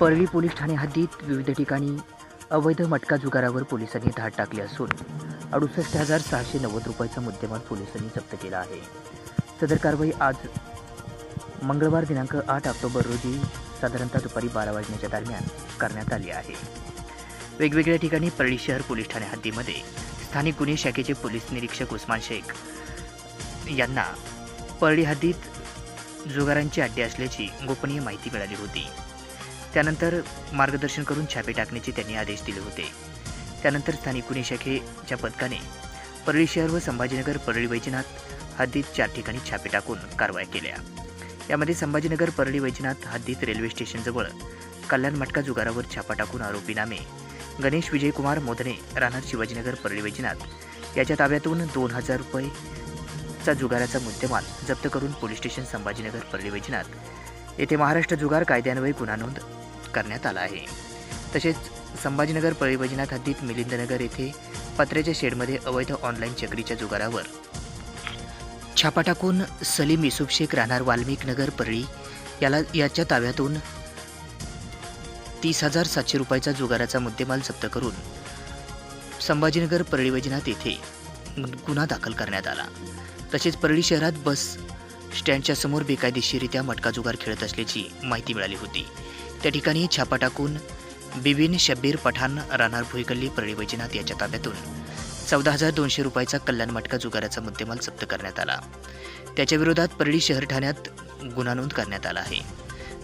Parli police Thane हद्दीत विविध ठिकाणी अवैध मटका जुगारावर पोलिसांनी धाड टाकली असून अडुसष्ट हजार सहाशे नव्वद रुपयाचा मुद्देमाल पोलिसांनी जप्त केला आहे. सदर कारवाई आज मंगळवार दिनांक आठ ऑक्टोबर रोजी साधारणतः दुपारी बारा वाजण्याच्या दरम्यान करण्यात आली आहे. वेगवेगळ्या ठिकाणी परळी शहर पोलीस ठाणे हद्दीमध्ये स्थानिक गुन्हे शाखेचे पोलीस निरीक्षक उस्मान शेख यांना परळी हद्दीत जुगारांची अड्डे असल्याची गोपनीय माहिती मिळाली होती. त्यानंतर मार्गदर्शन करून छापे टाकण्याचे त्यांनी आदेश दिले होते. त्यानंतर स्थानिक गुन्हे शाखेच्या पथकाने परळी शहर व संभाजीनगर परळी वैजनाथ हद्दीत चार ठिकाणी छापे टाकून कारवाया केल्या. यामध्ये संभाजीनगर परळी वैजनाथ हद्दीत रेल्वे स्टेशनजवळ कल्याण मटका जुगारावर छापा टाकून आरोपी नामे गणेश विजयकुमार मोदने राहणार शिवाजीनगर परळी वैजनाथ याच्या ताब्यातून दोन हजार रुपये चा जुगाराचा मुद्देमाल जप्त करून पोलीस स्टेशन संभाजीनगर परळी वैजनाथ येथे महाराष्ट्र जुगार कायद्यान्वये गुन्हा नोंद करण्यात आला आहे. तसेच संभाजीनगर परळी हद्दीत मिलिंदनगर येथे पत्र्याच्या शेडमध्ये अवैध ऑनलाईन चक्रीच्या जुगारावर. छापा टाकून सलीम युसुफ शेख राहणार वाल्मिक नगर परळी याला याच्या ताब्यातून तीस हजार सातशे रुपयाचा जुगाराचा मुद्देमाल जप्त करून संभाजीनगर परळी वैजनाथ येथे गुन्हा दाखल करण्यात आला. तसेच परळी शहरात बस स्टँडच्या समोर बेकायदेशीरित्या मटका जुगार खेळत असल्याची माहिती मिळाली होती. त्या ठिकाणी छापा टाकून बिबिन शब्बीर पठाण राहणार भुईकल्ली परळी वैजनाथ याच्या ताब्यातून चौदा हजार दोनशे रुपयाचा कल्याण मटका जुगाराचा मुद्देमाल जप्त करण्यात आला. त्याच्या विरोधात परळी शहर ठाण्यात गुन्हा नोंद करण्यात आला आहे.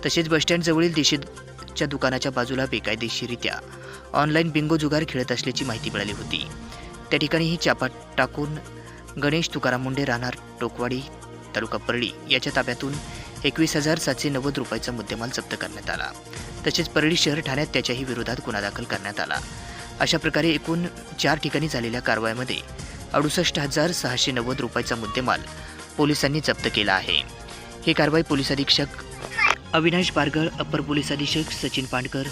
तसेच बसस्टँडजवळील देशीच्या दुकानाच्या बाजूला बेकायदेशीरित्या ऑनलाईन बिंगो जुगार खेळत असल्याची माहिती मिळाली होती. त्या ठिकाणी ही चापा टाकून गणेश तुकाराम मुंडे राहणार टोकवाडी तालुका परळी याच्या ताब्यातून एकवीस हजार सातशे नव्वद रुपयाचा मुद्देमाल जप्त करण्यात आला. तसेच परळी शहर ठाण्यात त्याच्याही विरोधात गुन्हा दाखल करण्यात आला. अशा प्रकारे एकूण चार ठिकाणी झालेल्या कारवाईमध्ये अडुसष्ट हजार सहाशे नव्वद रुपयाचा मुद्देमाल पोलिसांनी जप्त केला आहे. ही कारवाई पोलीस अधीक्षक अविनाश बारगळ अप्पर पोलीस अधीक्षक सचिन पांडकर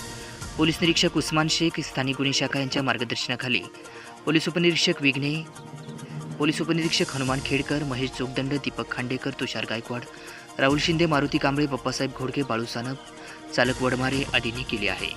पोलीस निरीक्षक उस्मान शेख स्थानिक गुन्हे शाखा यांच्या मार्गदर्शनाखाली पोलीस उपनिरीक्षक विघ्ने पोलीस उपनिरीक्षक हनुमान खेडकर महेश जोगदंड दीपक खांडेकर तुषार गायकवाड राहुल शिंदे मारुती कांबळे बाप्पासाहेब घोडके बाळू सानप चालक वडमारे आदींनी केली आहे.